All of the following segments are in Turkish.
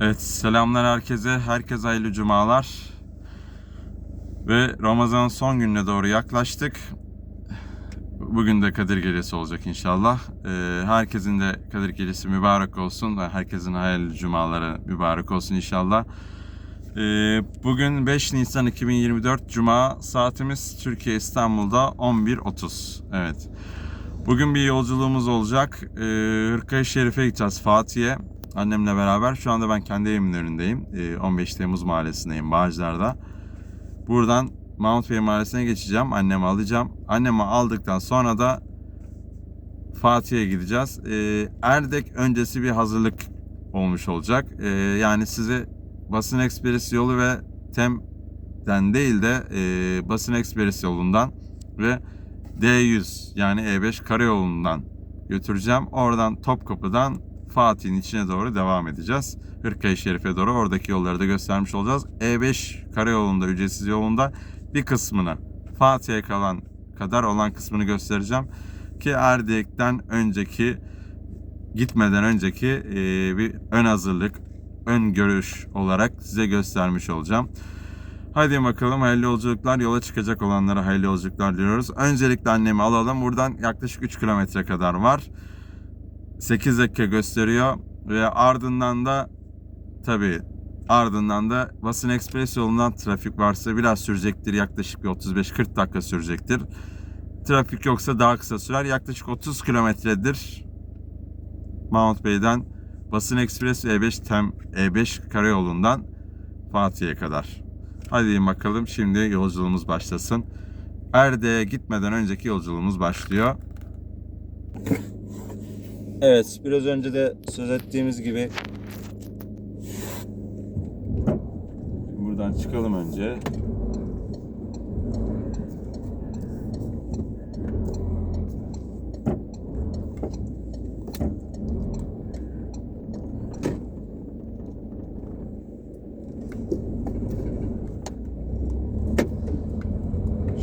Evet selamlar herkese. Herkese hayırlı cumalar. Ve Ramazan'ın son gününe doğru yaklaştık. Bugün de Kadir Gecesi olacak inşallah. Ee, herkesin de Kadir Gecesi mübarek olsun herkesin hayırlı cumaları mübarek olsun inşallah. Ee, bugün 5 Nisan 2024 Cuma saatimiz Türkiye İstanbul'da 11.30. Evet. Bugün bir yolculuğumuz olacak. Ee, Şerif'e gideceğiz Fatih'e. Annemle beraber. Şu anda ben kendi evimin önündeyim. Ee, 15 Temmuz mahallesindeyim Bağcılar'da. Buradan Mahmut Bey mahallesine geçeceğim. Annemi alacağım. Annemi aldıktan sonra da Fatih'e gideceğiz. Ee, Erdek öncesi bir hazırlık olmuş olacak. Ee, yani size Basın Ekspres yolu ve TEM'den değil de e, Basın Ekspres yolundan ve D100 yani E5 karayolundan götüreceğim. Oradan Topkapı'dan Fatih'in içine doğru devam edeceğiz. Hırkaya Şerif'e doğru oradaki yolları da göstermiş olacağız. E5 karayolunda ücretsiz yolunda bir kısmını Fatih'e kalan kadar olan kısmını göstereceğim. Ki Erdek'ten önceki gitmeden önceki e, bir ön hazırlık, ön görüş olarak size göstermiş olacağım. Hadi bakalım hayırlı yolculuklar. Yola çıkacak olanlara hayırlı yolculuklar diliyoruz. Öncelikle annemi alalım. Buradan yaklaşık 3 kilometre kadar var. 8 dakika gösteriyor. Ve ardından da tabi ardından da Basın Ekspres yolundan trafik varsa biraz sürecektir. Yaklaşık bir 35-40 dakika sürecektir. Trafik yoksa daha kısa sürer. Yaklaşık 30 kilometredir Mahmut Bey'den Basın Ekspres ve E5 Tem E5 karayolundan Fatih'e kadar. Hadi bakalım şimdi yolculuğumuz başlasın. Erdek'e gitmeden önceki yolculuğumuz başlıyor. Evet, biraz önce de söz ettiğimiz gibi buradan çıkalım önce.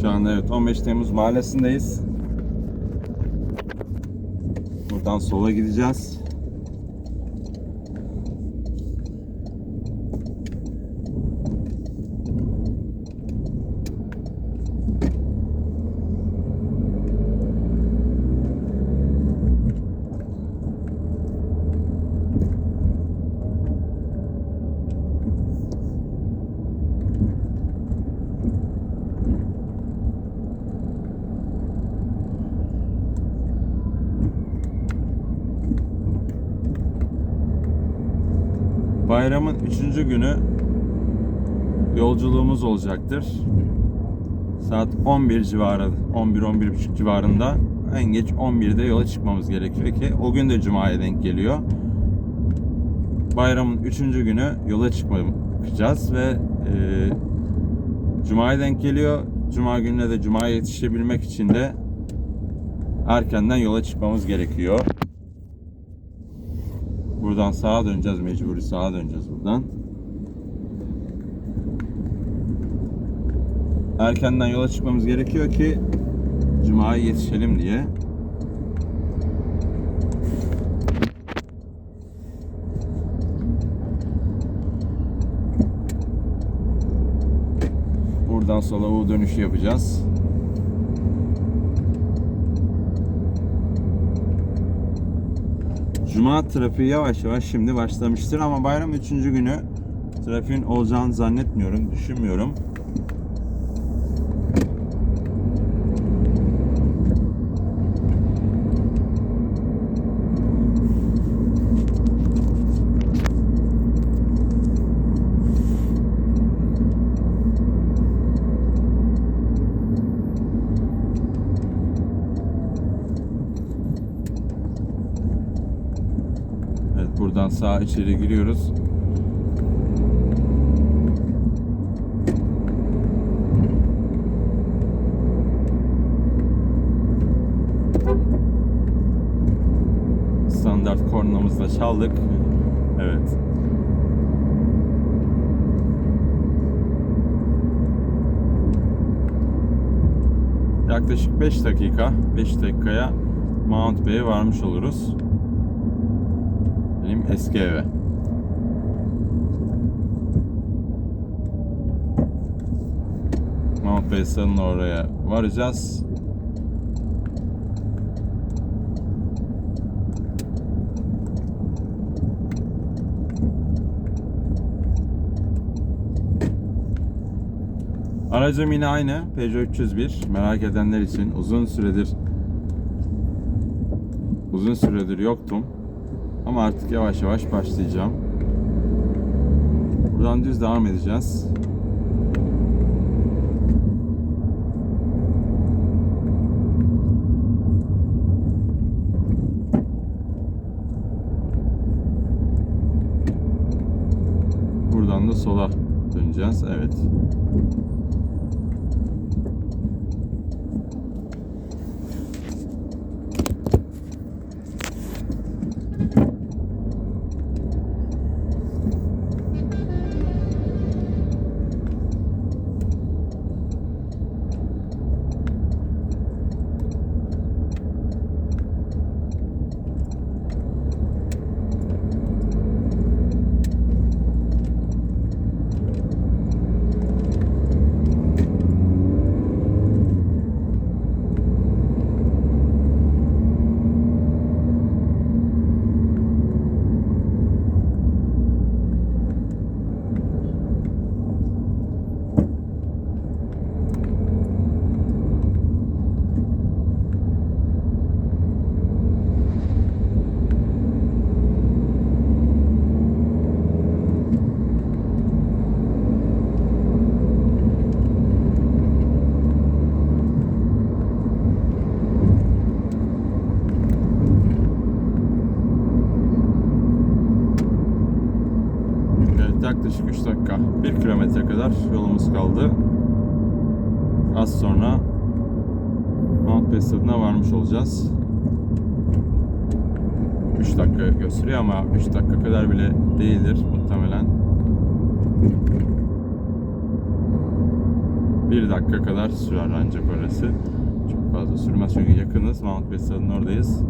Şu anda evet 15 Temmuz mahallesindeyiz. Buradan sola gideceğiz. Bayramın 3. günü yolculuğumuz olacaktır. Saat 11 civarı, 11-11.30 civarında en geç 11'de yola çıkmamız gerekiyor ki o gün de Cuma'ya denk geliyor. Bayramın 3. günü yola çıkacağız ve e, Cuma'ya denk geliyor. Cuma gününe de Cuma'ya yetişebilmek için de erkenden yola çıkmamız gerekiyor. Buradan sağa döneceğiz mecburi sağa döneceğiz buradan. Erkenden yola çıkmamız gerekiyor ki Cuma'ya yetişelim diye. Buradan sola U dönüşü yapacağız. Cuma trafiği yavaş yavaş şimdi başlamıştır ama bayram 3. günü trafiğin olacağını zannetmiyorum, düşünmüyorum. Evet buradan sağ içeri giriyoruz. Standart kornamızla çaldık. Evet. Yaklaşık 5 dakika, 5 dakikaya Mount Bey'e varmış oluruz. Benim eski eve. Mount Faisal'ın oraya varacağız. Aracım yine aynı. Peugeot 301. Merak edenler için uzun süredir uzun süredir yoktum. Ama artık yavaş yavaş başlayacağım. Buradan düz devam edeceğiz. Buradan da sola döneceğiz. Evet. Evet yaklaşık 3 dakika 1 kilometre kadar yolumuz kaldı. Az sonra Mount Bestad'ına varmış olacağız. 3 dakika gösteriyor ama 3 dakika kadar bile değildir muhtemelen. 1 dakika kadar sürer ancak orası. Çok fazla sürmez çünkü yakınız. Mount Bestad'ın oradayız.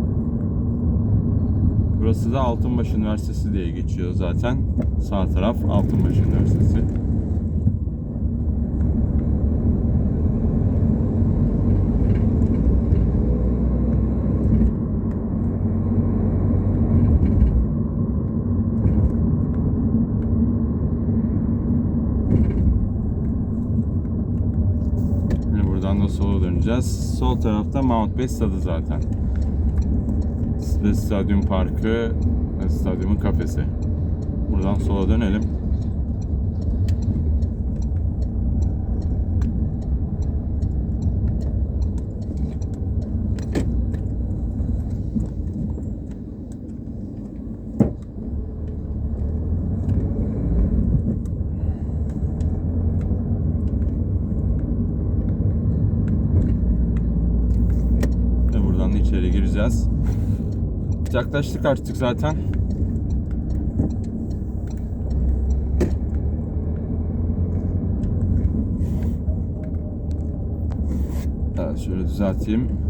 Burası da Altınbaş Üniversitesi diye geçiyor zaten. Sağ taraf Altınbaş Üniversitesi. Şimdi buradan da sola döneceğiz. Sol tarafta Mount Bey stadı zaten stadyum parkı ve stadyumun kafesi. Buradan sola dönelim. Ve buradan da içeri gireceğiz. Yaklaştık artık zaten. Evet şöyle düzelteyim.